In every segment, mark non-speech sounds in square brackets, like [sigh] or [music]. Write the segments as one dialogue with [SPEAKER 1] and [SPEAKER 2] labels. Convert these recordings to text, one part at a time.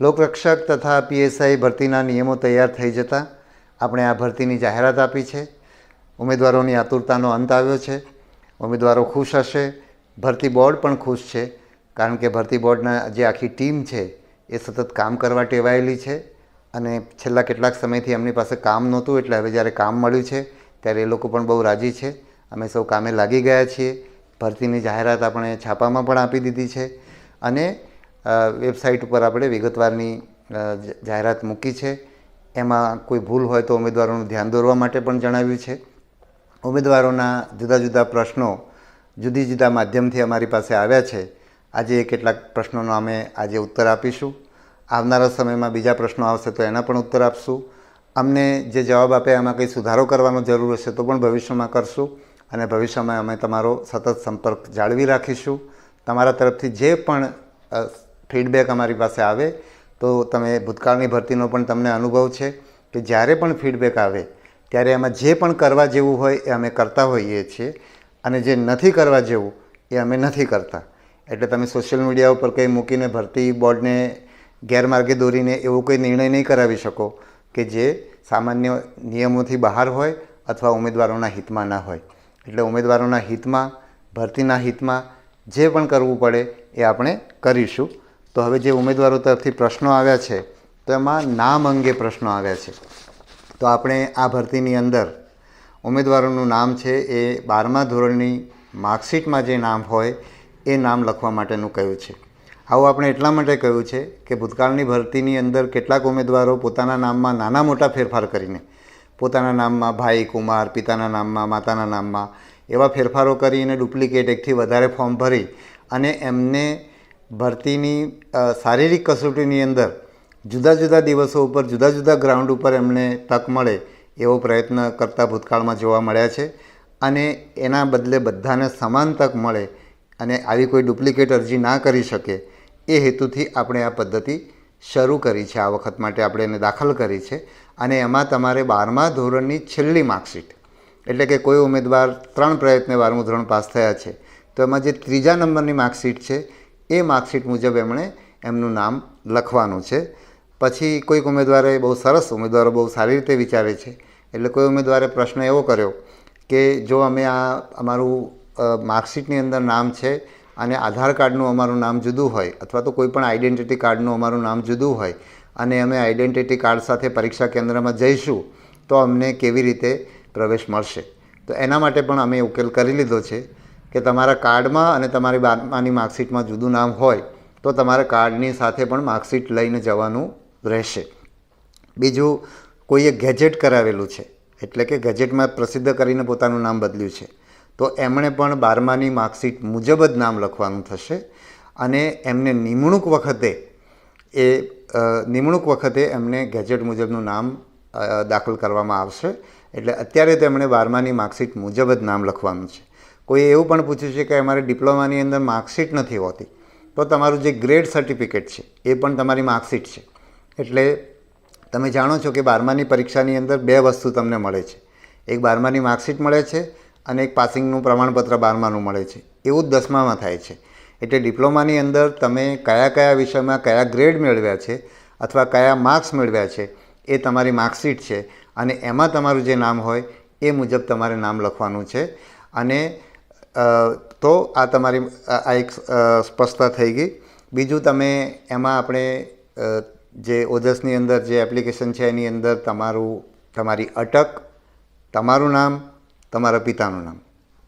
[SPEAKER 1] લોકરક્ષક તથા પીએસઆઈ ભરતીના નિયમો તૈયાર થઈ જતાં આપણે આ ભરતીની જાહેરાત આપી છે. ઉમેદવારોની આતુરતાનો અંત આવ્યો છે. ઉમેદવારો ખુશ હશે. ભરતી બોર્ડ પણ ખુશ છે. કારણ કે ભરતી બોર્ડના જે આખી ટીમ છે એ સતત કામ કરવા ટેવાયેલી છે અને છેલ્લા કેટલાક સમયથી એમની પાસે કામ નહોતું એટલે હવે જ્યારે કામ મળ્યું છે ત્યારે એ લોકો પણ બહુ રાજી છે. અમે સૌ કામે લાગી ગયા છીએ. ભરતીની જાહેરાત આપણે છાપામાં પણ આપી દીધી છે. અને વેબસાઇટ ઉપર આપણે વિગતવારની જાહેરાત મૂકી છે. એમાં કોઈ ભૂલ હોય તો ઉમેદવારોનું ધ્યાન દોરવા માટે પણ જણાવ્યું છે. ઉમેદવારોના જુદા જુદા પ્રશ્નો જુદી જુદા માધ્યમથી અમારી પાસે આવ્યા છે. આજે કેટલાક પ્રશ્નોનો અમે આજે ઉત્તર આપીશું. આવનારા સમયમાં બીજા પ્રશ્નો આવશે તો એના પણ ઉત્તર આપશું. અમને જે જવાબ આપે એમાં કંઈ સુધારો કરવાનો જરૂર હશે તો પણ ભવિષ્યમાં કરશું અને ભવિષ્યમાં અમે તમારો સતત સંપર્ક જાળવી રાખીશું. તમારા તરફથી જે પણ ફીડબેક અમારી પાસે આવે તો તમે ભૂતકાળની ભરતીનો પણ તમને અનુભવ છે કે જ્યારે પણ ફીડબેક આવે, ત્યારે એમાં જે પણ કરવા જેવું હોય એ અમે કરતા હોઈએ છીએ અને જે નથી કરવા જેવું એ અમે નથી કરતા. એટલે તમે સોશિયલ મીડિયા ઉપર કંઈ મૂકીને ભરતી બોર્ડને ગેરમાર્ગે દોરીને એવો કોઈ નિર્ણય નહીં કરાવી શકો કે જે સામાન્ય નિયમોથી બહાર હોય અથવા ઉમેદવારોના હિતમાં ના હોય. એટલે ઉમેદવારોના હિતમાં, ભરતીના હિતમાં જે પણ કરવું પડે એ આપણે કરીશું. તો હવે જે ઉમેદવારો તરફથી પ્રશ્નો આવ્યા છે, તો એમાં નામ અંગે પ્રશ્નો આવ્યા છે. તો આપણે આ ભરતીની અંદર ઉમેદવારોનું નામ છે, એ બારમા ધોરણની માર્કશીટમાં જે નામ હોય, એ નામ લખવા માટેનું કહ્યું છે. આવું આપણે એટલા માટે કહ્યું છે કે ભૂતકાળની ભરતીની અંદર કેટલાક ઉમેદવારો પોતાના નામમાં નાના મોટા ફેરફાર કરીને, પોતાના નામમાં ભાઈ કુમાર, પિતાના નામમાં, માતાના નામમાં એવા ફેરફારો કરીને ડુપ્લિકેટ એકથી વધારે ફોર્મ ભરી અને એમને ભરતીની શારીરિક કસોટીની અંદર જુદા જુદા દિવસો ઉપર, જુદા જુદા ગ્રાઉન્ડ ઉપર એમને તક મળે એવો પ્રયત્ન કરતા ભૂતકાળમાં જોવા મળ્યા છે. અને એના બદલે બધાને સમાન તક મળે અને આવી કોઈ ડુપ્લિકેટ અરજી ના કરી શકે એ હેતુથી આપણે આ પદ્ધતિ શરૂ કરી છે. આ વખત માટે આપણે એને દાખલ કરી છે. અને એમાં તમારે બારમા ધોરણની છેલ્લી માર્કશીટ, એટલે કે કોઈ ઉમેદવાર ત્રણ પ્રયત્ને બારમું ધોરણ પાસ થયા છે, તો એમાં જે ત્રીજા નંબરની માર્કશીટ છે એ માર્કશીટ મુજબ એમણે એમનું નામ લખવાનું છે. પછી કોઈક ઉમેદવારે બહુ સરસ ઉમેદવારો બહુ સારી રીતે વિચારે છે. એટલે કોઈ ઉમેદવારે પ્રશ્ન એવો કર્યો કે જો અમે આ અમારું માર્કશીટની અંદર નામ છે અને આધાર કાર્ડનું અમારું નામ જુદું હોય અથવા તો કોઈ પણ આઈડેન્ટિટી કાર્ડનું અમારું નામ જુદું હોય અને અમે આઈડેન્ટિટી કાર્ડ સાથે પરીક્ષા કેન્દ્રમાં જઈશું, તો અમને કેવી રીતે પ્રવેશ મળશે? તો એના માટે પણ અમે ઉકેલ કરી લીધો છે. કે તમારા કાર્ડમાં અને તમારી બારમાની માર્કશીટમાં જુદું નામ હોય, તો તમારે કાર્ડની સાથે પણ માર્કશીટ લઈને જવાનું રહેશે. બીજું, કોઈએ ગેજેટ કરાવેલું છે, એટલે કે ગેજેટમાં પ્રસિદ્ધ કરીને પોતાનું નામ બદલ્યું છે, તો એમણે પણ બારમાની માર્કશીટ મુજબ જ નામ લખવાનું થશે અને એમને નિમણૂક વખતે એ નિમણૂક વખતે એમને ગેજેટ મુજબનું નામ દાખલ કરવામાં આવશે. એટલે અત્યારે તેમણે બારમાની માર્કશીટ મુજબ જ નામ લખવાનું છે. કોઈ એવું પણ પૂછ્યું છે કે અમારે ડિપ્લોમાની અંદર માર્કશીટ નથી હોતી, તો તમારું જે ગ્રેડ સર્ટિફિકેટ છે, એ પણ તમારી માર્કશીટ છે. એટલે તમે જાણો છો કે બારમાની પરીક્ષાની અંદર બે વસ્તુ તમને મળે છે. એક બારમાની માર્કશીટ મળે છે અને એક પાસિંગનું પ્રમાણપત્ર બારમાનું મળે છે. એવું જ દસમામાં થાય છે. એટલે ડિપ્લોમાની અંદર તમે કયા કયા વિષયમાં કયા ગ્રેડ મેળવ્યા છે અથવા કયા માર્ક્સ મેળવ્યા છે, એ તમારી માર્કશીટ છે અને એમાં તમારું જે નામ હોય, એ મુજબ તમારે નામ લખવાનું છે. અને તો આ તમારી આ એક સ્પષ્ટતા થઈ ગઈ. બીજું તમે એમાં આપણે જે ઓજસની અંદર જે એપ્લિકેશન છે એની અંદર તમારું, તમારી અટક, તમારું નામ, તમારા પિતાનું નામ.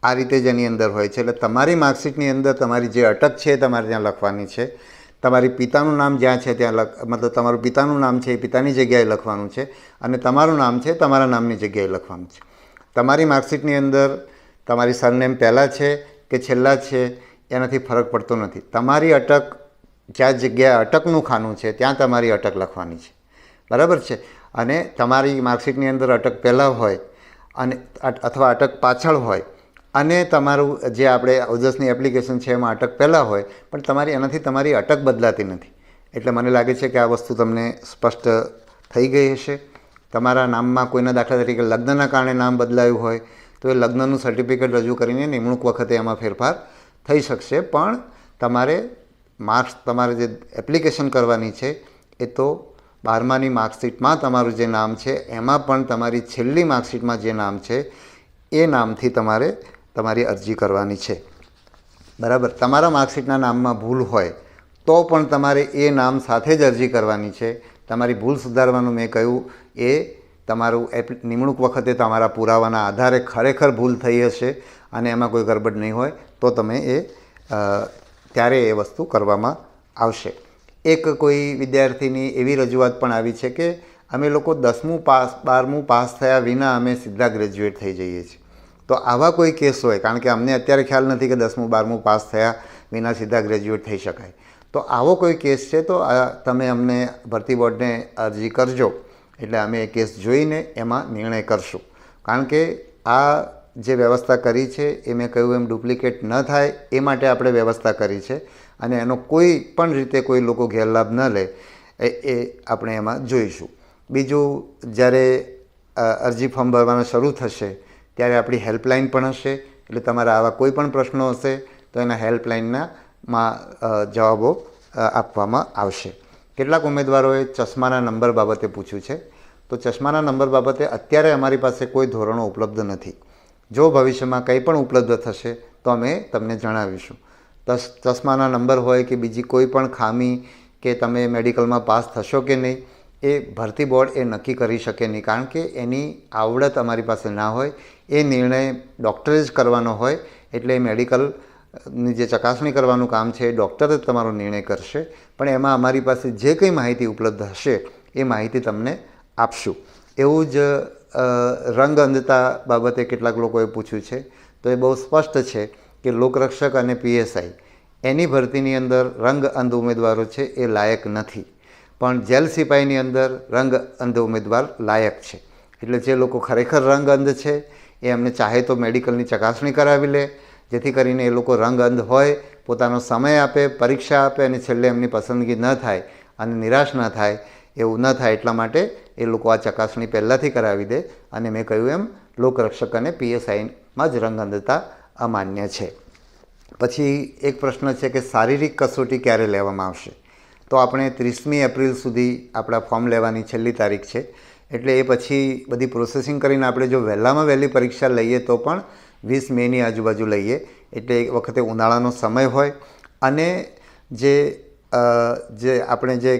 [SPEAKER 1] આ રીતે જ એની અંદર હોય છે. એટલે તમારી માર્કશીટની અંદર તમારી જે અટક છે તમારે ત્યાં લખવાની છે. તમારી પિતાનું નામ જ્યાં છે ત્યાં લખ, મતલબ તમારું પિતાનું નામ છે એ પિતાની જગ્યાએ લખવાનું છે અને તમારું નામ છે તમારા નામની જગ્યાએ લખવાનું છે. તમારી માર્કશીટની અંદર તમારી સરનેમ પહેલાં છે કે છેલ્લા છે, એનાથી ફરક પડતો નથી. તમારી અટક, જ્યાં જગ્યાએ અટકનું ખાનું છે, ત્યાં તમારી અટક લખવાની છે. બરાબર છે? અને તમારી માર્કશીટની અંદર અટક પહેલાં હોય અને અથવા અટક પાછળ હોય અને તમારું જે આપણે ઓજસની એપ્લિકેશન છે, એમાં અટક પહેલાં હોય, પણ તમારી, એનાથી તમારી અટક બદલાતી નથી. એટલે મને લાગે છે કે આ વસ્તુ તમને સ્પષ્ટ થઈ ગઈ હશે. તમારા નામમાં કોઈના દાખલા તરીકે લગ્નના કારણે નામ બદલાયું હોય તો એ લગ્નનું સર્ટિફિકેટ રજૂ કરીને નિમણૂક વખતે એમાં ફેરફાર થઈ શકશે. પણ તમારે માર્ક્સ તમારે જે એપ્લિકેશન કરવાની છે, એ તો બારમાની માર્કશીટમાં તમારું જે નામ છે, એમાં પણ તમારી છેલ્લી માર્કશીટમાં જે નામ છે, એ નામથી તમારે તમારી અરજી કરવાની છે. બરાબર? તમારા માર્કશીટના નામમાં ભૂલ હોય, તો પણ તમારે એ નામ સાથે જ અરજી કરવાની છે. તમારી ભૂલ સુધારવાનું મેં કહ્યું, એ તમારું એપ નિમણૂક વખતે તમારા પુરાવાના આધારે ખરેખર ભૂલ થઈ હશે અને એમાં કોઈ ગરબડ નહીં હોય, તો તમે એ ત્યારે એ વસ્તુ કરવામાં આવશે. એક કોઈ વિદ્યાર્થીની એવી રજૂઆત પણ આવી છે કે, અમે લોકો દસમું પાસ, બારમું પાસ થયા વિના અમે સીધા ગ્રેજ્યુએટ થઈ જઈએ છીએ. તો આવા કોઈ કેસ હોય, કારણ કે અમને અત્યારે ખ્યાલ નથી કે દસમું, બારમું પાસ થયા વિના સીધા ગ્રેજ્યુએટ થઈ શકાય. તો આવો કોઈ કેસ છે તો તમે અમને ભરતી બોર્ડને અરજી કરજો. એટલે અમે એ કેસ જોઈને એમાં નિર્ણય કરશું. કારણ કે આ જે વ્યવસ્થા કરી છે, એ મેં કહ્યું એમ ડુપ્લિકેટ ન થાય, એ માટે આપણે વ્યવસ્થા કરી છે. અને એનો કોઈ પણ રીતે કોઈ લોકો ગેરલાભ ન લે, એ આપણે એમાં જોઈશું. બીજું, જ્યારે અરજી ફોર્મ ભરવાનું શરૂ થશે, ત્યારે આપણી હેલ્પલાઇન પણ હશે. એટલે તમારા આવા કોઈ પણ પ્રશ્નો હશે, તો એના હેલ્પલાઇનના માં જવાબો આપવામાં આવશે. કેટલાક ઉમેદવારોએ ચશ્માના નંબર બાબતે પૂછ્યું છે. તો ચશ્માના નંબર બાબતે અત્યારે અમારી પાસે કોઈ ધોરણો ઉપલબ્ધ નથી. જો ભવિષ્યમાં કંઈ પણ ઉપલબ્ધ થશે, તો અમે તમને જણાવીશું. ચશ્માના નંબર હોય કે બીજી કોઈ પણ ખામી કે તમે મેડિકલમાં પાસ થશો કે નહીં, એ ભરતી બોર્ડ એ નક્કી કરી શકે નહીં. કારણ કે એની આવડત અમારી પાસે ના હોય. એ નિર્ણય ડૉક્ટરે જ કરવાનો હોય, એટલે મેડિકલ ની જે ચકાસણી કરવાનું કામ છે, એ ડૉક્ટર જ તમારો નિર્ણય કરશે. પણ એમાં અમારી પાસે જે કંઈ માહિતી ઉપલબ્ધ હશે, એ માહિતી તમને આપશું. એવું જ રંગ અંધતા બાબતે કેટલાક લોકોએ પૂછ્યું છે. તો એ બહુ સ્પષ્ટ છે કે લોકરક્ષક અને પીએસઆઈ એની ભરતીની અંદર રંગ અંધ ઉમેદવારો છે, એ લાયક નથી. પણ જેલ સિપાહીની અંદર રંગ અંધ ઉમેદવાર લાયક છે. એટલે જે લોકો ખરેખર રંગ અંધ છે, એ એમને ચાહે તો મેડિકલની ચકાસણી કરાવી લે જેથી કરીને એ લોકો રંગ અંધ હોય, પોતાનો સમય આપે, પરીક્ષા આપે અને છેલ્લે એમની પસંદગી ન થાય અને નિરાશ ન થાય, એવું ન થાય એટલા માટે એ લોકો આ ચકાસણી પહેલાંથી કરાવી દે અને મેં કહ્યું એમ, લોકરક્ષક અને પીએસઆઈમાં જ રંગ અંધતા અમાન્ય છે. પછી એક પ્રશ્ન છે કે શારીરિક કસોટી ક્યારે લેવામાં આવશે? તો આપણે ત્રીસમી એપ્રિલ સુધી આપણા ફોર્મ લેવાની છેલ્લી તારીખ છે. એટલે એ પછી બધી પ્રોસેસિંગ કરીને આપણે જો વહેલામાં વહેલી પરીક્ષા લઈએ તો પણ વીસ મેની આજુબાજુ લઈએ. એટલે એક વખતે ઉનાળાનો સમય હોય અને જે જે આપણે જે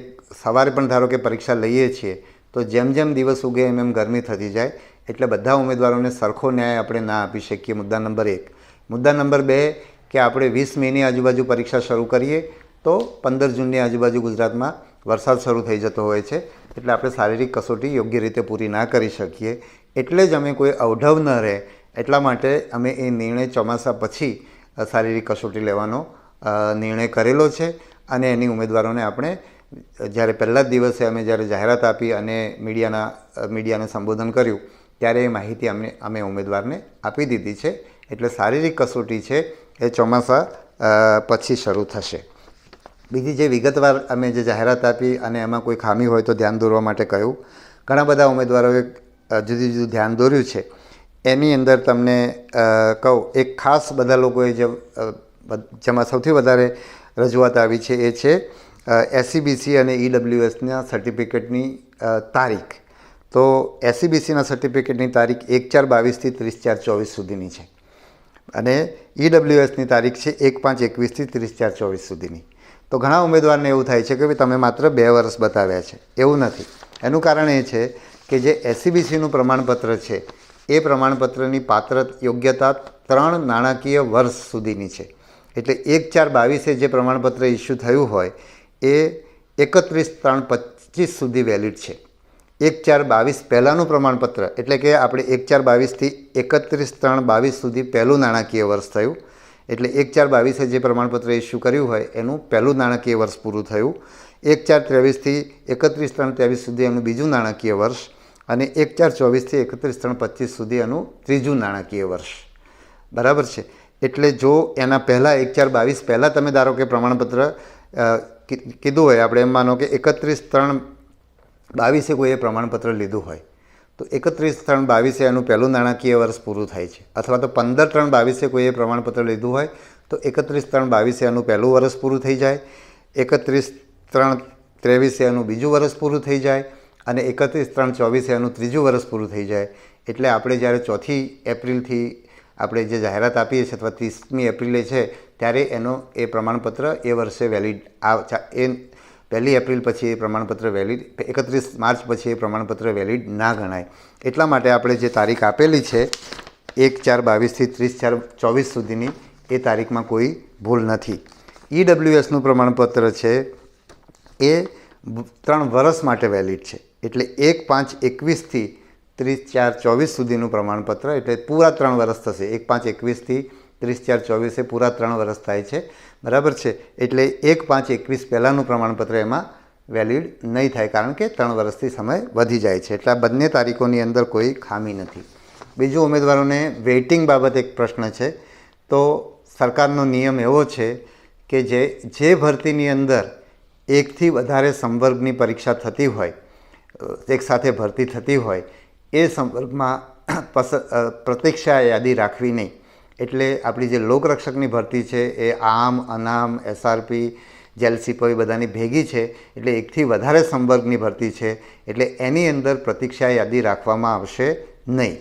[SPEAKER 1] સવારે પણ ધારો કે પરીક્ષા લઈએ છીએ, તો જેમ જેમ દિવસ ઉગે એમ એમ ગરમી થતી જાય. એટલે બધા ઉમેદવારોને સરખો ન્યાય આપણે ના આપી શકીએ મુદ્દા નંબર એક. મુદ્દા નંબર બે, કે આપણે વીસ મેની આજુબાજુ પરીક્ષા શરૂ કરીએ, તો પંદર જૂનની આજુબાજુ ગુજરાતમાં વરસાદ શરૂ થઈ જતો હોય છે. એટલે આપણે શારીરિક કસોટી યોગ્ય રીતે પૂરી ના કરી શકીએ. એટલે જ અમે કોઈ અવઢવ ન રહે એટલા માટે અમે એ નિર્ણય ચોમાસા પછી શારીરિક કસોટી લેવાનો નિર્ણય કરેલો છે અને એની ઉમેદવારોને આપણે જ્યારે પહેલા જ દિવસે અમે જ્યારે જાહેરાત આપી અને મીડિયાના મીડિયાને સંબોધન કર્યું, ત્યારે એ માહિતી અમે અમે ઉમેદવારને આપી દીધી છે. એટલે શારીરિક કસોટી છે, એ ચોમાસા પછી શરૂ થશે. બીજી જે વિગતવાર અમે જે જાહેરાત આપી અને એમાં કોઈ ખામી હોય તો ધ્યાન દોરવા માટે કહ્યું. ઘણા બધા ઉમેદવારોએ જુદું જુદું ધ્યાન દોર્યું છે. એની અંદર તમને કહું, એક ખાસ બધા લોકોએ જેમાં સૌથી વધારે રજૂઆત આવી છે એ છે એસસીબીસી અને ઈડબ્લ્યુએસના સર્ટિફિકેટની તારીખ. તો એસસીબીસીના સર્ટિફિકેટની તારીખ એક ચાર બાવીસથી ત્રીસ ચાર ચોવીસ સુધીની છે. અને ઈડબ્લ્યુએસની તારીખ છે એક પાંચ એકવીસથી ત્રીસ ચાર ચોવીસ સુધીની. તો ઘણા ઉમેદવારને એવું થાય છે કે ભાઈ તમે માત્ર બે વર્ષ બતાવ્યા છે. એવું નથી. એનું કારણ એ છે કે જે એસસીબીસીનું પ્રમાણપત્ર છે એ પ્રમાણપત્રની પાત્ર યોગ્યતા ત્રણ નાણાકીય વર્ષ સુધીની છે. એટલે એક ચાર બાવીસે જે પ્રમાણપત્ર ઇસ્યુ થયું હોય, એ એકત્રીસ ત્રણ પચીસ સુધી વેલિડ છે. એક ચાર બાવીસ પહેલાંનું પ્રમાણપત્ર, એટલે કે આપણે એક ચાર બાવીસથી એકત્રીસ ત્રણ બાવીસ સુધી પહેલું નાણાકીય વર્ષ થયું. એટલે એક ચાર બાવીસે જે પ્રમાણપત્ર ઇસ્યુ કર્યું હોય, એનું પહેલું નાણાકીય વર્ષ પૂરું થયું. એક ચાર ત્રેવીસથી એકત્રીસ ત્રણ ત્રેવીસ સુધી એનું બીજું નાણાકીય વર્ષ અને એક ચાર ચોવીસથી એકત્રીસ ત્રણ પચીસ સુધી એનું ત્રીજું નાણાકીય વર્ષ. બરાબર છે? એટલે જો એના પહેલાં એક ચાર બાવીસ પહેલાં તમે ધારો કે પ્રમાણપત્ર કીધું હોય, આપણે એમ માનો કે એકત્રીસ ત્રણ બાવીસે કોઈએ પ્રમાણપત્ર લીધું હોય, તો એકત્રીસ ત્રણ બાવીસે એનું પહેલું નાણાકીય વર્ષ પૂરું થાય છે. અથવા તો પંદર ત્રણ બાવીસે કોઈએ પ્રમાણપત્ર લીધું હોય, તો એકત્રીસ ત્રણ બાવીસે એનું પહેલું વર્ષ પૂરું થઈ જાય. એકત્રીસ ત્રણ ત્રેવીસે એનું બીજું વર્ષ પૂરું થઈ જાય. અને એકત્રીસ ત્રણ ચોવીસે એનું ત્રીજું વર્ષ પૂરું થઈ જાય. એટલે આપણે જ્યારે ચોથી એપ્રિલથી આપણે જે જાહેરાત આપીએ છીએ, અથવા ત્રીસમી એપ્રિલે છે, ત્યારે એનો એ પ્રમાણપત્ર એ વર્ષે વેલિડ આ એ પહેલી એપ્રિલ પછી એ પ્રમાણપત્ર વેલિડ એકત્રીસ માર્ચ પછી એ પ્રમાણપત્ર વેલિડ ના ગણાય. એટલા માટે આપણે જે તારીખ આપેલી છે, એક ચાર બાવીસથી ત્રીસ ચાર ચોવીસ સુધીની, એ તારીખમાં કોઈ ભૂલ નથી. ઈડબ્લ્યુએસનું પ્રમાણપત્ર છે, એ ત્રણ વર્ષ માટે વેલિડ છે. એટલે એક પાંચ એકવીસથી ત્રીસ ચાર ચોવીસ સુધીનું પ્રમાણપત્ર, એટલે પૂરા ત્રણ વર્ષ થશે. એક પાંચ એકવીસથી ત્રીસ ચાર ચોવીસે પૂરા ત્રણ વર્ષ થાય છે. બરાબર છે? એટલે એક પાંચ એકવીસ પહેલાંનું પ્રમાણપત્ર એમાં વેલિડ નહીં થાય, કારણ કે ત્રણ વર્ષથી સમય વધી જાય છે. એટલે આ બંને તારીખોની અંદર કોઈ ખામી નથી. બીજું ઉમેદવારોને વેઇટિંગ બાબત એક પ્રશ્ન છે. તો સરકારનો નિયમ એવો છે કે જે જે ભરતીની અંદર એકથી વધારે સંવર્ગની પરીક્ષા થતી હોય અ, એક સાથે ભરતી થતી હોય એ સંપર્કમાં [coughs] પસ અ, પ્રતીક્ષા યાદી રાખવી નહીં. એટલે આપણી જે લોકરક્ષકની ભરતી છે એ આમ અનામ એસઆરપી જેલ સિપાઈ બધાની ભેગી છે એટલે એકથી વધારે સંવર્ગની ભરતી છે એટલે એની અંદર પ્રતીક્ષા યાદી રાખવામાં આવશે નહીં.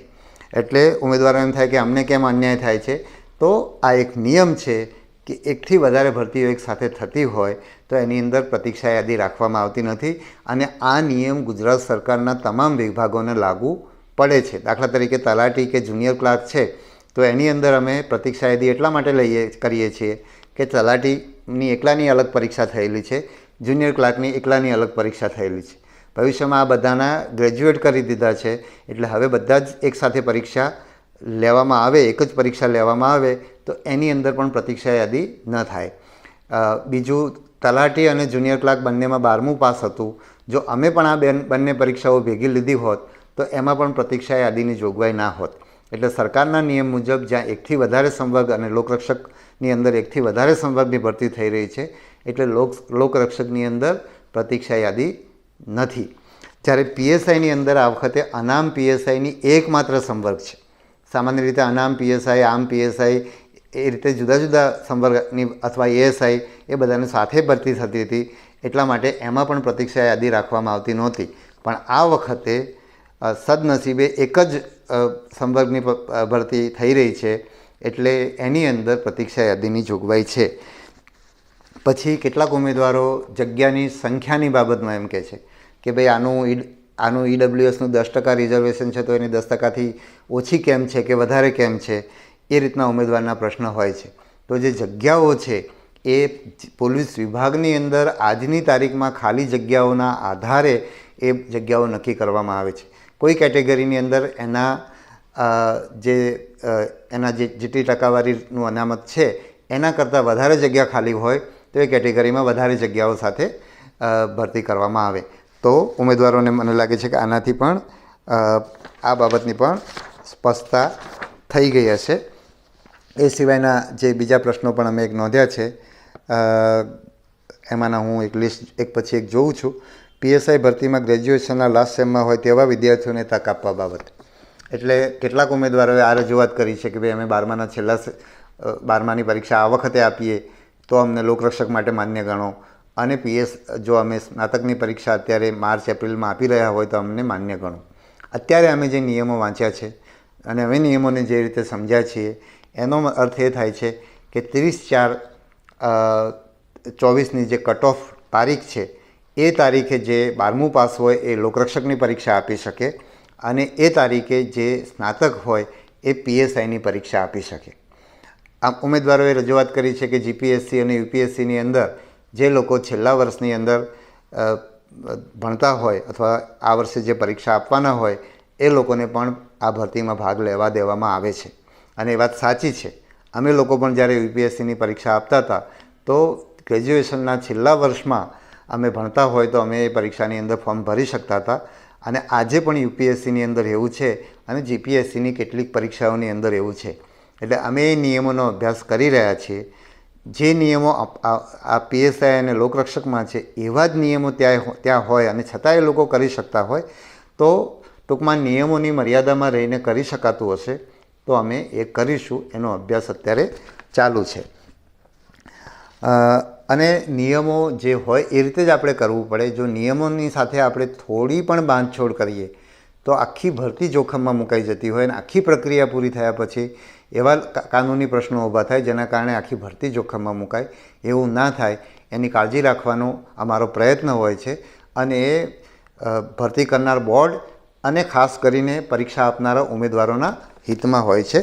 [SPEAKER 1] એટલે ઉમેદવારો એમ થાય કે અમને કેમ અન્યાય થાય છે? તો આ એક નિયમ છે કે એકથી વધારે ભરતીઓ એક સાથે થતી હોય તો એની અંદર પ્રતીક્ષા યાદી રાખવામાં આવતી નથી અને આ નિયમ ગુજરાત સરકારના તમામ વિભાગોને લાગુ પડે છે. દાખલા તરીકે તલાટી કે જુનિયર ક્લાર્ક છે, તો એની અંદર અમે પ્રતીક્ષા યાદી એટલા માટે લઈએ, કરીએ છીએ કે તલાટીની એકલાની અલગ પરીક્ષા થયેલી છે, જુનિયર ક્લાર્કની એકલાની અલગ પરીક્ષા થયેલી છે. ભવિષ્યમાં આ બધાના ગ્રેજ્યુએટ કરી દીધા છે, એટલે હવે બધા જ એકસાથે પરીક્ષા લેવામાં આવે, એક જ પરીક્ષા લેવામાં આવે, તો એની અંદર પણ પ્રતીક્ષા યાદી ન થાય. બીજું, તલાટી અને જુનિયર ક્લાર્ક બંનેમાં બારમું પાસ હતું. જો અમે પણ આ બેન, બંને પરીક્ષાઓ ભેગી લીધી હોત, તો એમાં પણ પ્રતીક્ષા યાદીની જોગવાઈ ના હોત. એટલે સરકારના નિયમ મુજબ જ્યાં એકથી વધારે સંવર્ગ અને લોકરક્ષકની અંદર એકથી વધારે સંવર્ગની ભરતી થઈ રહી છે, એટલે લોક, લોકરક્ષકની અંદર પ્રતીક્ષા યાદી નથી. જ્યારે પીએસઆઈની અંદર આ વખતે અનામ પીએસઆઈની એકમાત્ર સંવર્ગ છે. સામાન્ય રીતે અનામ, પીએસઆઈ, આમ, પીએસઆઈ, એ રીતે જુદા જુદા સંવર્ગની અથવા એએસઆઈ એ બધાને સાથે ભરતી થતી હતી. એટલા માટે એમાં પણ પ્રતીક્ષા યાદી રાખવામાં આવતી નહોતી. પણ આ વખતે સદનસીબે એક જ સંવર્ગની ભરતી થઈ રહી છે. એટલે એની અંદર પ્રતીક્ષા યાદીની જોગવાઈ છે. પછી કેટલાક ઉમેદવારો જગ્યાની સંખ્યાની બાબતમાં એમ કહે છે કે ભાઈ આનું ઈ આનું ઈડબ્લ્યુએસનું દસ ટકા રિઝર્વેશન છે તો એની દસ ટકાથી ઓછી કેમ છે કે વધારે કેમ છે એ રીતના ઉમેદવારના પ્રશ્ન હોય છે. તો જે જગ્યાઓ છે એ પોલીસ વિભાગની અંદર આજની તારીખમાં ખાલી જગ્યાઓના આધારે એ જગ્યાઓ નક્કી કરવામાં આવે છે. કોઈ કેટેગરીની અંદર એના જે એના જે જેટલી ટકાવારીનું અનામત છે એના કરતાં વધારે જગ્યા ખાલી હોય તો એ કેટેગરીમાં વધારે જગ્યાઓ સાથે ભરતી કરવામાં આવે. તો ઉમેદવારોને મને લાગે છે કે આનાથી પણ આ બાબતની પણ સ્પષ્ટતા થઈ ગઈ હશે. એ સિવાયના જે બીજા પ્રશ્નો પણ અમે એક નોંધ્યા છે. એમાંના હું એક લિસ્ટ એક પછી એક જોઉં છું. પીએસઆઈ ભરતીમાં ગ્રેજ્યુએશનના લાસ્ટ સેમમાં હોય તેવા વિદ્યાર્થીઓને તક આપવા બાબત. એટલે કેટલાક ઉમેદવારોએ આ રજૂઆત કરી છે કે ભાઈ અમે બારમાના છેલ્લા બારમાની પરીક્ષા આ વખતે આપીએ, તો અમને લોકરક્ષક માટે માન્ય ગણો. અને પીએસ, જો અમે સ્નાતકની પરીક્ષા અત્યારે માર્ચ, એપ્રિલમાં આપી રહ્યા હોય તો અમને માન્ય ગણો. અત્યારે અમે જે નિયમો વાંચ્યા છે અને અમે નિયમોને જે રીતે સમજ્યા છીએ, એનો અર્થ એ થાય છે કે ત્રીસ ચાર ચોવીસની જે કટ ઓફ તારીખ છે, એ તારીખે જે બારમું પાસ હોય એ લોકરક્ષકની પરીક્ષા આપી શકે અને એ તારીખે જે સ્નાતક હોય એ પીએસઆઈની પરીક્ષા આપી શકે. આમ ઉમેદવારોએ રજૂઆત કરી છે કે જીપીએસસી અને યુપીએસસીની અંદર જે લોકો છેલ્લા વર્ષની અંદર ભણતા હોય અથવા આ વર્ષે જે પરીક્ષા આપવાના હોય, એ લોકોને પણ આ ભરતીમાં ભાગ લેવા દેવામાં આવે છે. અને એ વાત સાચી છે. અમે લોકો પણ જ્યારે યુપીએસસીની પરીક્ષા આપતા હતા, તો ગ્રેજ્યુએશનના છેલ્લા વર્ષમાં અમે ભણતા હોય તો અમે એ પરીક્ષાની અંદર ફોર્મ ભરી શકતા હતા. અને આજે પણ યુપીએસસીની અંદર એવું છે અને જીપીએસસીની કેટલીક પરીક્ષાઓની અંદર એવું છે. એટલે અમે એ નિયમોનો અભ્યાસ કરી રહ્યા છીએ. જે નિયમો આ પીએસઆઈ અને લોકરક્ષકમાં છે, એવા જ નિયમો ત્યાં ત્યાં હોય અને છતાં એ લોકો કરી શકતા હોય, તો ટૂંકમાં નિયમોની મર્યાદામાં રહીને કરી શકાતું હશે, તો અમે એ કરીશું, એનો અભ્યાસ અત્યારે ચાલુ છે. અને નિયમો જે હોય, એ રીતે જ આપણે કરવું પડે. જો નિયમોની સાથે આપણે થોડી પણ બાંધછોડ કરીએ તો આખી ભરતી જોખમમાં મુકાઈ જતી હોય અને આખી પ્રક્રિયા પૂરી થયા પછી એવા કાનૂની પ્રશ્નો ઊભા થાય જેના કારણે આખી ભરતી જોખમમાં મુકાય. એવું ના થાય, એની કાળજી રાખવાનો અમારો પ્રયત્ન હોય છે અને એ ભરતી કરનાર બોર્ડ અને ખાસ કરીને પરીક્ષા આપનારા ઉમેદવારોના હિતમાં હોય છે.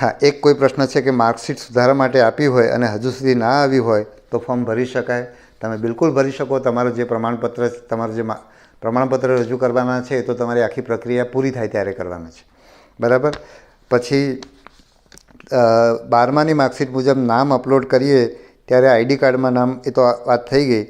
[SPEAKER 1] હા, એક કોઈ પ્રશ્ન છે કે માર્કશીટ સુધારા માટે આપી હોય અને હજુ સુધી ના આવી હોય તો ફોર્મ ભરી શકાય. તમે બિલકુલ ભરી શકો. તમારું જે પ્રમાણપત્ર તમારું જે મા- પ્રમાણપત્ર રજૂ કરવાના છે, તો તમારી આખી પ્રક્રિયા પૂરી થાય ત્યારે કરવાના છે. બરાબર? પછી બારમાની માર્કશીટ મુજબ નામ અપલોડ કરીએ, ત્યારે આઈડી કાર્ડમાં નામ, એ તો વાત થઈ ગઈ.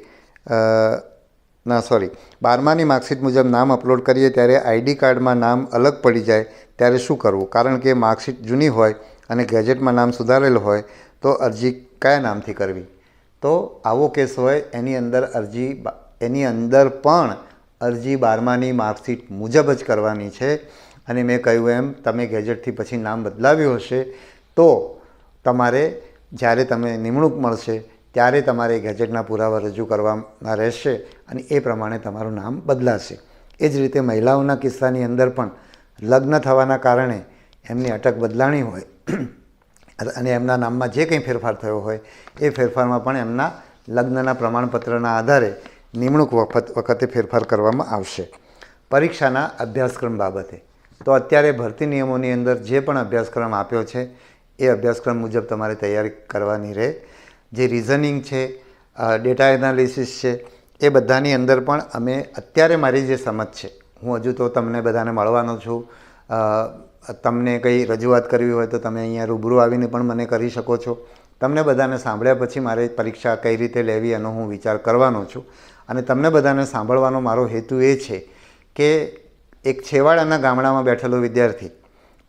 [SPEAKER 1] ના, સોરી. બારમાની માર્કશીટ મુજબ નામ અપલોડ કરીએ, ત્યારે આઈડી કાર્ડમાં નામ અલગ પડી જાય, ત્યારે શું કરવું? કારણ કે માર્કશીટ જૂની હોય અને ગેજેટમાં નામ સુધારેલ હોય, તો અરજી કયા નામથી કરવી? તો આવો કેસ હોય, એની અંદર અરજી, એની અંદર પણ અરજી બારમાની માર્કશીટ મુજબ જ કરવાની છે. અને મેં કહ્યું એમ, તમે ગેજેટથી પછી નામ બદલાવ્યું હશે, તો તમારે જ્યારે તમે નિમણૂક મળશે, ત્યારે તમારે ગેજેટના પુરાવા રજૂ કરવાના રહેશે અને એ પ્રમાણે તમારું નામ બદલાશે. એ જ રીતે મહિલાઓના કિસ્સાની અંદર પણ લગ્ન થવાના કારણે એમની અટક બદલાણી હોય. અને એમના નામમાં જે કંઈ ફેરફાર થયો હોય, એ ફેરફારમાં પણ એમના લગ્નના પ્રમાણપત્રના આધારે નિમણૂક વખત વખતે ફેરફાર કરવામાં આવશે. પરીક્ષાના અભ્યાસક્રમ બાબતે. તો અત્યારે ભરતી નિયમોની અંદર જે પણ અભ્યાસક્રમ આપ્યો છે, એ અભ્યાસક્રમ મુજબ તમારે તૈયારી કરવાની રહે. જે રિઝનિંગ છે ડેટા એનાલિસિસ છે, એ બધાની અંદર પણ અમે અત્યારે મારી જે સમજ છે, હું હજુ તો તમને બધાને મળવાનો છું. તમને કંઈ રજૂઆત કરવી હોય તો તમે અહીંયા રૂબરૂ આવીને પણ મને કરી શકો છો. તમને બધાને સાંભળ્યા પછી મારે પરીક્ષા કઈ રીતે લેવી એનો હું વિચાર કરવાનો છું. અને તમને બધાને સાંભળવાનો મારો હેતુ એ છે કે એક છેવાડાના ગામડામાં બેઠેલો વિદ્યાર્થી,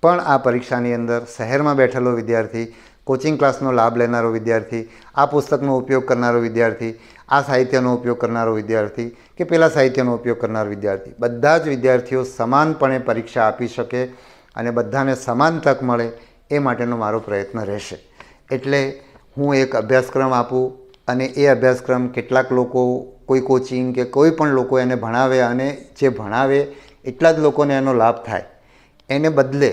[SPEAKER 1] પણ આ પરીક્ષાની અંદર શહેરમાં બેઠેલો વિદ્યાર્થી કોચિંગ ક્લાસનો લાભ લેનારો વિદ્યાર્થી, આ પુસ્તકનો ઉપયોગ કરનારો વિદ્યાર્થી, આ સાહિત્યનો ઉપયોગ કરનારો વિદ્યાર્થી કે પેલા સાહિત્યનો ઉપયોગ કરનારો વિદ્યાર્થી, બધા જ વિદ્યાર્થીઓ સમાનપણે પરીક્ષા આપી શકે અને બધાને સમાન તક મળે એ માટેનો મારો પ્રયત્ન રહેશે. એટલે હું એક અભ્યાસક્રમ આપું અને એ અભ્યાસક્રમ કેટલાક લોકો કોઈ કોચિંગ કે કોઈ પણ લોકો એને ભણાવે અને જે ભણાવે એટલા જ લોકોને એનો લાભ થાય. એને બદલે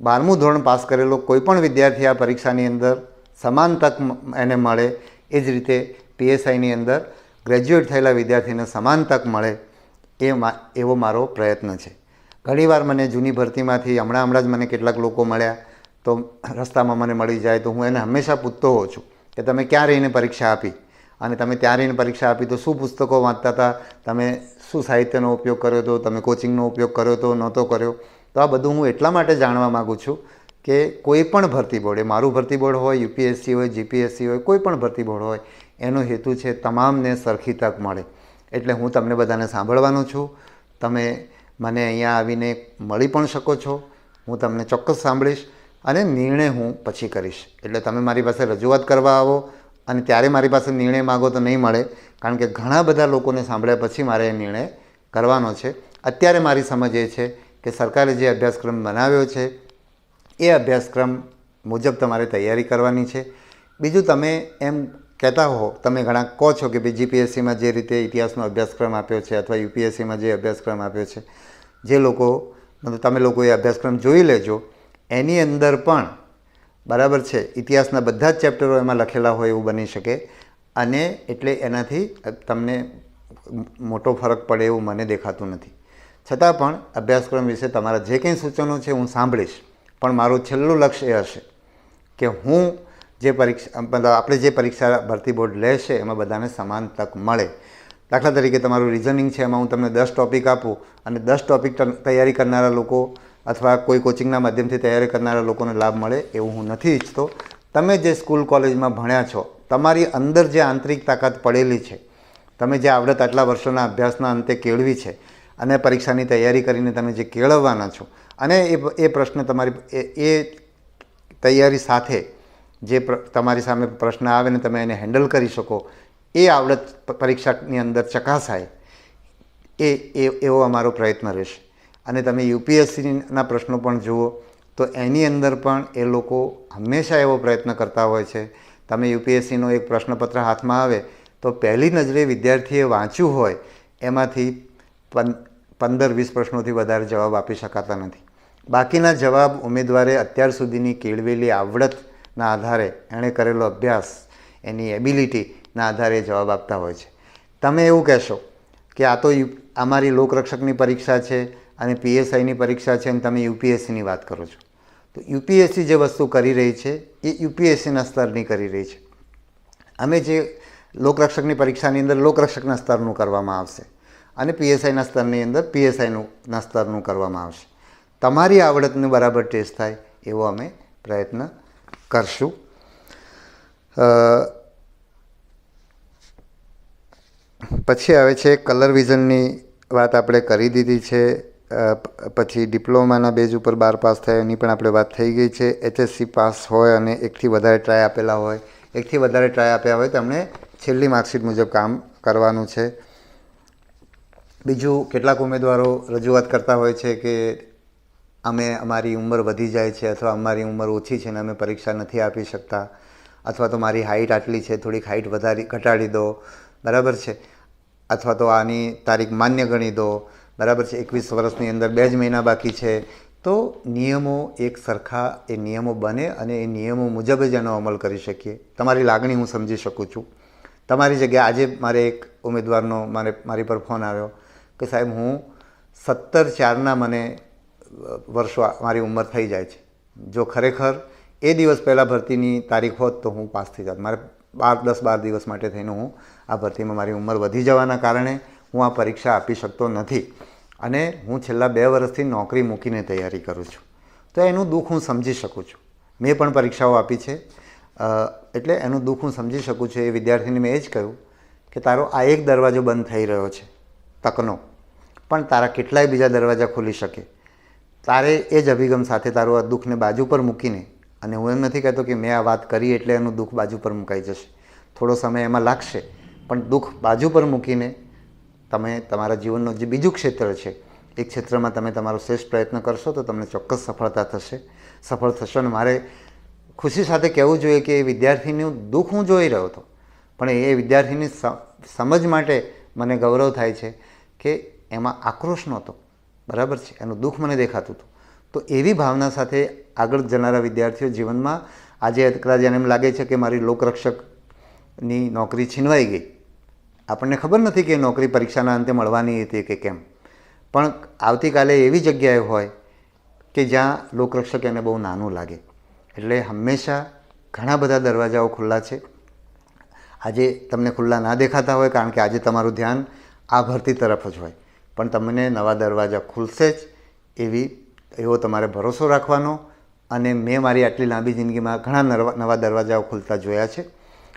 [SPEAKER 1] બારમું ધોરણ પાસ કરેલો કોઈ પણ વિદ્યાર્થી આ પરીક્ષાની અંદર સમાન તક એને મળે, એ જ રીતે પીએસઆઈની અંદર ગ્રેજ્યુએટ થયેલા વિદ્યાર્થીને સમાન તક મળે, એ એવો મારો પ્રયત્ન છે. ઘણીવાર મને જૂની ભરતીમાંથી હમણાં હમણાં જ મને કેટલાક લોકો મળ્યા, તો રસ્તામાં મને મળી જાય તો હું એને હંમેશા પૂછતો હોઉં છું કે તમે ક્યાં રહીને પરીક્ષા આપી? અને તમે ત્યાં રહીને પરીક્ષા આપી તો શું પુસ્તકો વાંચતા હતા? તમે શું સાહિત્યનો ઉપયોગ કર્યો હતો? તમે કોચિંગનો ઉપયોગ કર્યો હતો? નહોતો કર્યો? તો આ બધું હું એટલા માટે જાણવા માગું છું કે કોઈ પણ ભરતી બોર્ડ, એ મારું ભરતી બોર્ડ હોય, યુપીએસસી હોય, જીપીએસસી હોય, કોઈ પણ ભરતી બોર્ડ હોય, એનો હેતુ છે તમામને સરખી તક મળે. એટલે હું તમને બધાને સાંભળવાનો છું. તમે મને અહીંયા આવીને મળી પણ શકો છો. હું તમને ચોક્કસ સાંભળીશ અને નિર્ણય હું પછી કરીશ. એટલે તમે મારી પાસે રજૂઆત કરવા આવો. અને ત્યારે મારી પાસે નિર્ણય માગો તો નહીં મળે, કારણ કે ઘણા બધા લોકોને સાંભળ્યા પછી મારે એ નિર્ણય કરવાનો છે. અત્યારે મારી સમજ એ છે કે સરકારે જે અભ્યાસક્રમ બનાવ્યો છે, એ અભ્યાસક્રમ મુજબ તમારે તૈયારી કરવાની છે. બીજું તમે એમ કહેતા હો, તમે ઘણા કહો છો કે ભાઈ જીપીએસસીમાં જે રીતે ઇતિહાસનો અભ્યાસક્રમ આપ્યો છે અથવા યુપીએસસીમાં જે અભ્યાસક્રમ આપ્યો છે, જે લોકો, મતલબ તમે લોકો એ અભ્યાસક્રમ જોઈ લેજો, એની અંદર પણ બરાબર છે. ઇતિહાસના બધા જ ચેપ્ટરો એમાં લખેલા હોય એવું બની શકે. અને એટલે એનાથી તમને મોટો ફરક પડે એવું મને દેખાતું નથી. છતાં પણ અભ્યાસક્રમ વિશે તમારા જે કંઈ સૂચનો છે હું સાંભળીશ. પણ મારું છેલ્લું લક્ષ્ય એ હશે કે હું જે પરીક્ષા, મતલબ આપણે જે પરીક્ષા ભરતી બોર્ડ લેશે એમાં બધાને સમાન તક મળે. દાખલા તરીકે તમારું રિઝનિંગ છે એમાં હું તમને દસ ટૉપિક આપું અને દસ ટોપિક તૈયારી કરનારા લોકો અથવા કોઈ કોચિંગના માધ્યમથી તૈયારી કરનારા લોકોને લાભ મળે એવું હું નથી ઈચ્છતો. તમે જે સ્કૂલ કોલેજમાં ભણ્યા છો, તમારી અંદર જે આંતરિક તાકાત પડેલી છે, તમે જે આવડત આટલા વર્ષોના અભ્યાસના અંતે કેળવી છે અને પરીક્ષાની તૈયારી કરીને તમે જે કેળવવાના છો અને એ એ પ્રશ્ન તમારી એ તૈયારી સાથે જે તમારી સામે પ્રશ્ન આવે ને તમે એને હેન્ડલ કરી શકો, એ આવડત પરીક્ષાની અંદર ચકાસાય એ, એવો અમારો પ્રયત્ન રહેશે. અને તમે યુપીએસસીના પ્રશ્નો પણ જુઓ, તો એની અંદર પણ એ લોકો હંમેશા એવો પ્રયત્ન કરતા હોય છે. તમે યુપીએસસીનો એક પ્રશ્નપત્ર હાથમાં આવે, તો પહેલી નજરે વિદ્યાર્થીએ વાંચ્યું હોય, એમાંથી પંદર વીસ પ્રશ્નોથી વધારે જવાબ આપી શકાતા નથી. બાકીના જવાબ ઉમેદવારે અત્યાર સુધીની કેળવેલી આવડતના આધારે એણે કરેલો અભ્યાસ, એની એબિલિટીના આધારે જવાબ આપતા હોય છે. તમે એવું કહેશો કે આ તો અમારી લોકરક્ષકની પરીક્ષા છે અને પીએસઆઈની પરીક્ષા છે અને તમે યુપીએસસીની વાત કરો છો. તો યુપીએસસી જે વસ્તુ કરી રહી છે, એ યુપીએસસીના સ્તરની કરી રહી છે. અમે જે લોકરક્ષકની પરીક્ષાની અંદર લોકરક્ષકના સ્તરનું કરવામાં આવશે અને પીએસઆઈના સ્તરની અંદર પીએસઆઈનું ના સ્તરનું કરવામાં આવશે. તમારી આવડતને બરાબર ટેસ્ટ થાય એવો અમે પ્રયત્ન કરશું. પછી આવે છે કલર વિઝનની વાત આપણે કરી દીધી છે. પછી ડિપ્લોમાના બેઝ ઉપર બાર પાસ થયા, એની પણ આપણે વાત થઈ ગઈ છે. એચએસસી પાસ હોય અને એકથી વધારે ટ્રાય આપેલા હોય. એકથી વધારે ટ્રાય આપ્યા હોય તમને છેલ્લી માર્કશીટ મુજબ કામ કરવાનું છે. બીજું, કેટલાક ઉમેદવારો રજૂઆત કરતા હોય છે કે અમે અમારી ઉંમર વધી જાય છે અથવા અમારી ઉંમર ઓછી છે ને અમે પરીક્ષા નથી આપી શકતા. અથવા તો મારી હાઇટ આટલી છે, થોડીક હાઇટ વધારી, ઘટાડી દો. બરાબર છે? અથવા તો આની તારીખ માન્ય ગણી દો. બરાબર છે, એકવીસ વર્ષની અંદર બે જ મહિના બાકી છે. તો નિયમો એક સરખા, એ નિયમો બને અને એ નિયમો મુજબ જ એનો અમલ કરી શકીએ. તમારી લાગણી હું સમજી શકું છું. તમારી જગ્યાએ આજે મારે એક ઉમેદવારનો, મારે, મારી પર ફોન આવ્યો કે સાહેબ, હું સત્તર ચારના મને વર્ષો મારી ઉંમર થઈ જાય છે. જો ખરેખર એ દિવસ પહેલાં ભરતીની તારીખ હોત તો હું પાસ થઈ જાત. મારે બાર, દસ, બાર દિવસ માટે થઈને હું આ ભરતીમાં મારી ઉંમર વધી જવાના કારણે હું આ પરીક્ષા આપી શકતો નથી. અને હું છેલ્લા બે વર્ષથી નોકરી મૂકીને તૈયારી કરું છું. તો એનું દુઃખ હું સમજી શકું છું. મેં પણ પરીક્ષાઓ આપી છે. એટલે એનું દુઃખ હું સમજી શકું છું. એ વિદ્યાર્થીને મેં એ જ કહ્યું કે તારો આ એક દરવાજો બંધ થઈ રહ્યો છે, તકનો. પણ તારા કેટલાય બીજા દરવાજા ખુલી શકે. તારે એ જ અભિગમ સાથે તારું આ દુઃખને બાજુ પર મૂકીને, અને હું એમ નથી કહેતો કે મેં આ વાત કરી એટલે એનું દુઃખ બાજુ પર મુકાઈ જશે. થોડો સમય એમાં લાગશે, પણ દુઃખ બાજુ પર મૂકીને તમે તમારા જીવનનું જે બીજું ક્ષેત્ર છે, એ ક્ષેત્રમાં તમે તમારો શ્રેષ્ઠ પ્રયત્ન કરશો તો તમને ચોક્કસ સફળતા થશે. સફળ થશો અને મારે ખુશી સાથે કહેવું જોઈએ કે એ વિદ્યાર્થીનું દુઃખ હું જોઈ રહ્યો હતો. પણ એ વિદ્યાર્થીની સમજ માટે મને ગૌરવ થાય છે કે એમાં આક્રોશ નહોતો. બરાબર છે? એનું દુઃખ મને દેખાતું હતું. તો એવી ભાવના સાથે આગળ જનારા વિદ્યાર્થીઓ જીવનમાં આજે કદાચ એને એમ લાગે છે કે મારી લોકરક્ષકની નોકરી છીનવાઈ ગઈ. આપણને ખબર નથી કે નોકરી પરીક્ષાના અંતે મળવાની હતી કે કેમ. પણ આવતીકાલે એવી જગ્યાએ હોય કે જ્યાં લોકરક્ષક એને બહુ નાનું લાગે. એટલે હંમેશા ઘણા બધા દરવાજાઓ ખુલ્લા છે. આજે તમને ખુલ્લા ના દેખાતા હોય કારણ કે આજે તમારું ધ્યાન આ ભરતી તરફ જ હોય. પણ તમને નવા દરવાજા ખુલશે જ એવી, એવો તમારે ભરોસો રાખવાનો અને મેં મારી આટલી લાંબી જિંદગીમાં ઘણા નવા દરવાજાઓ ખુલતા જોયા છે.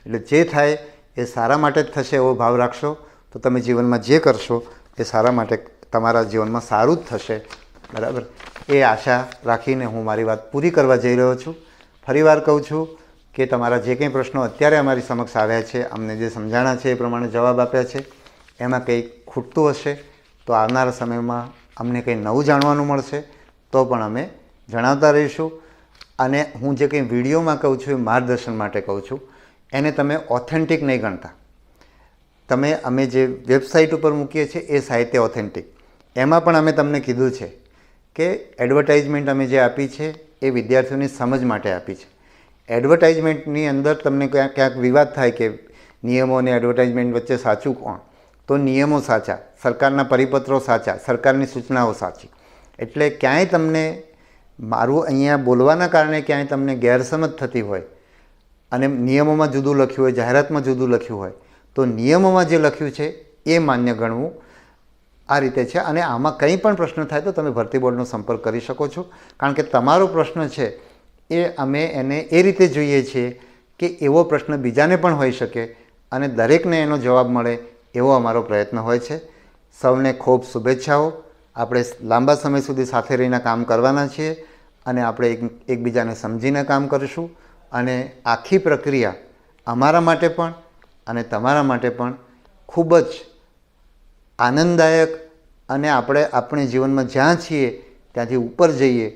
[SPEAKER 1] એટલે જે થાય એ સારા માટે જ થશે એવો ભાવ રાખશો. તો તમે જીવનમાં જે કરશો એ સારા માટે તમારા જીવનમાં સારું જ થશે. બરાબર? એ આશા રાખીને હું મારી વાત પૂરી કરવા જઈ રહ્યો છું. ફરીવાર કહું છું કે તમારા જે કંઈ પ્રશ્નો અત્યારે અમારી સમક્ષ આવ્યા છે, અમને જે સમજાણા છે એ પ્રમાણે જવાબ આપ્યા છે, એમાં કંઈ ખૂટતું હશે, તો આવનારા સમયમાં અમને કંઈ નવું જાણવાનું મળશે, તો પણ અમે જણાવતા રહીશું. અને હું જે કંઈ વિડીયોમાં કહું છું એ માર્ગદર્શન માટે કહું છું. એને તમે ઓથેન્ટિક નહીં ગણતા. તમે અમે જે વેબસાઇટ ઉપર મૂકીએ છીએ એ સાહિત્ય ઓથેન્ટિક એમાં પણ અમે તમને કીધું છે કે એડવર્ટાઇઝમેન્ટ અમે જે આપી છે એ વિદ્યાર્થીઓની સમજ માટે આપી છે. એડવર્ટાઇઝમેન્ટની અંદર તમને ક્યાંક ક્યાંક વિવાદ થાય કે નિયમો અને એડવર્ટાઇઝમેન્ટ વચ્ચે સાચું કોણ? તો નિયમો સાચા, સરકારના પરિપત્રો સાચા, સરકારની સૂચનાઓ સાચી. એટલે ક્યાંય તમને મારું અહીંયા બોલવાના કારણે ક્યાંય તમને ગેરસમજ થતી હોય અને નિયમોમાં જુદું લખ્યું હોય, જાહેરાતમાં જુદું લખ્યું હોય, તો નિયમોમાં જે લખ્યું છે એ માન્ય ગણવું આ રીતે છે. અને આમાં કંઈ પણ પ્રશ્ન થાય તો તમે ભરતી બોર્ડનો સંપર્ક કરી શકો છો. કારણ કે તમારો પ્રશ્ન છે એ અમે એને એ રીતે જોઈએ છીએ કે એવો પ્રશ્ન બીજાને પણ હોઈ શકે અને દરેકને એનો જવાબ મળે એવો અમારો પ્રયત્ન હોય છે. સૌને ખૂબ શુભેચ્છાઓ. આપણે લાંબા સમય સુધી સાથે રહીને કામ કરવાના છીએ અને આપણે એક, એકબીજાને સમજીને કામ કરીશું. અને આખી પ્રક્રિયા અમારા માટે પણ અને તમારા માટે પણ ખૂબ જ આનંદદાયક અને આપણે આપણે જીવનમાં જ્યાં છીએ ત્યાંથી ઉપર જઈએ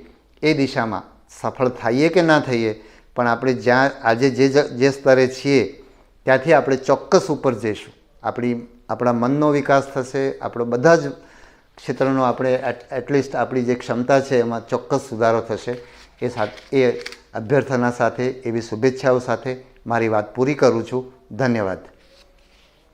[SPEAKER 1] એ દિશામાં સફળ થઈએ કે ના થઈએ, પણ આપણે જ્યાં, આજે જે જે સ્તરે છીએ ત્યાંથી આપણે ચોક્કસ ઉપર જઈશું. આપણી, આપણા મનનો વિકાસ થશે, આપણો બધા જ ક્ષેત્રનો આપણે એટલીસ્ટ આપણી જે ક્ષમતા છે એમાં ચોક્કસ સુધારો થશે. એ સાથે એ અભ્યર્થના સાથે એવી શુભેચ્છાઓ સાથે મારી વાત પૂરી કરું છું. ધન્યવાદ.